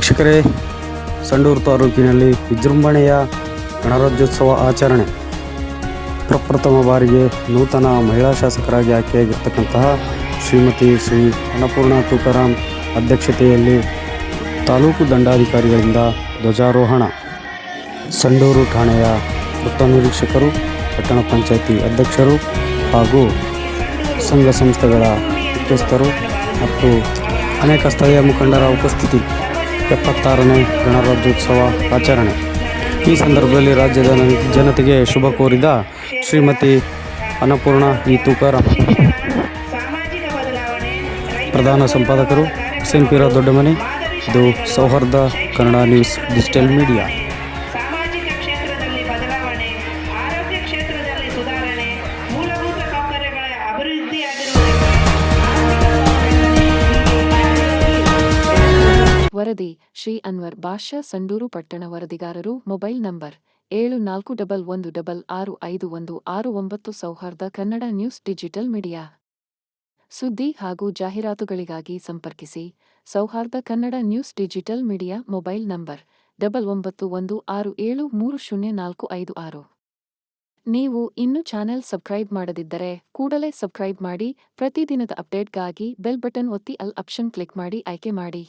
ವೀಕ್ಷಕರೇ, ಸಂಡೂರು ತಾಲೂಕಿನಲ್ಲಿ ವಿಜೃಂಭಣೆಯ ಗಣರಾಜ್ಯೋತ್ಸವ ಆಚರಣೆ. ಪ್ರಪ್ರಥಮ ಬಾರಿಗೆ ನೂತನ ಮಹಿಳಾ ಶಾಸಕರಾಗಿ ಆಯ್ಕೆಯಾಗಿರ್ತಕ್ಕಂತಹ ಶ್ರೀಮತಿ ಶ್ರೀ ಅನ್ನಪೂರ್ಣ ತುಕಾರಾಮ್ ಅಧ್ಯಕ್ಷತೆಯಲ್ಲಿ ತಾಲೂಕು ದಂಡಾಧಿಕಾರಿಗಳಿಂದ ಧ್ವಜಾರೋಹಣ. ಸಂಡೂರು ಠಾಣೆಯ ವೃತ್ತ ನಿರೀಕ್ಷಕರು, ಪಟ್ಟಣ ಪಂಚಾಯತಿ ಅಧ್ಯಕ್ಷರು ಹಾಗೂ ಸಂಘ ಸಂಸ್ಥೆಗಳ ಮುಖ್ಯಸ್ಥರು ಮತ್ತು ಅನೇಕ ಸ್ಥಳೀಯ ಮುಖಂಡರ ಉಪಸ್ಥಿತಿ. ಎಪ್ಪತ್ತಾರನೇ ಗಣರಾಜ್ಯೋತ್ಸವ ಆಚರಣೆ. ಈ ಸಂದರ್ಭದಲ್ಲಿ ರಾಜ್ಯದ ಜನತೆಗೆ ಶುಭ ಕೋರಿದ ಶ್ರೀಮತಿ ಅನ್ನಪೂರ್ಣ ಈ ತುಕಾರಾಮ್. ಪ್ರಧಾನ ಸಂಪಾದಕರು ಸಿಂಪಿರ ದೊಡ್ಡಮನೆ, ಇದು ಸೌಹಾರ್ದ ಕನ್ನಡ ನ್ಯೂಸ್, ಡಿಜಿಟಲ್ ಮೀಡಿಯಾ. ವರದಿ, ಶ್ರೀ ಅನ್ವರ್ ಬಾಷಾ ಸಂಡೂರು ಪಟ್ಟಣ ವರದಿಗಾರರು, ಮೊಬೈಲ್ ನಂಬರ್, ಏಳು ನಾಲ್ಕು ಡಬಲ್ ಒಂದು ಡಬಲ್ ಆರು ಐದು ಒಂದು ಆರು ಒಂಬತ್ತು, ಸೌಹಾರ್ದ ಕನ್ನಡ ನ್ಯೂಸ್ ಡಿಜಿಟಲ್ ಮೀಡಿಯಾ. ಸುದ್ದಿ ಹಾಗೂ ಜಾಹೀರಾತುಗಳಿಗಾಗಿ ಸಂಪರ್ಕಿಸಿ, Souharda Kannada news digital media, mobile number, double ಒಂಬತ್ತು ಒಂದು ಆರು ಏಳು ಮೂರು ಶೂನ್ಯ ನಾಲ್ಕು ಐದು ಆರು. ನೀವು ಇನ್ನೂ ಚಾನೆಲ್ ಸಬ್ಸ್ಕ್ರೈಬ್ ಮಾಡದಿದ್ದರೆ ಕೂಡಲೇ ಸಬ್ಸ್ಕ್ರೈಬ್ ಮಾಡಿ, ಪ್ರತಿದಿನದ ಅಪ್ಡೇಟ್ಗಾಗಿ ಬೆಲ್ ಬಟನ್ ಒತ್ತಿ ಅಲ್ ಆಪ್ಷನ್ ಕ್ಲಿಕ್ ಮಾಡಿ, ಆಯ್ಕೆ ಮಾಡಿ.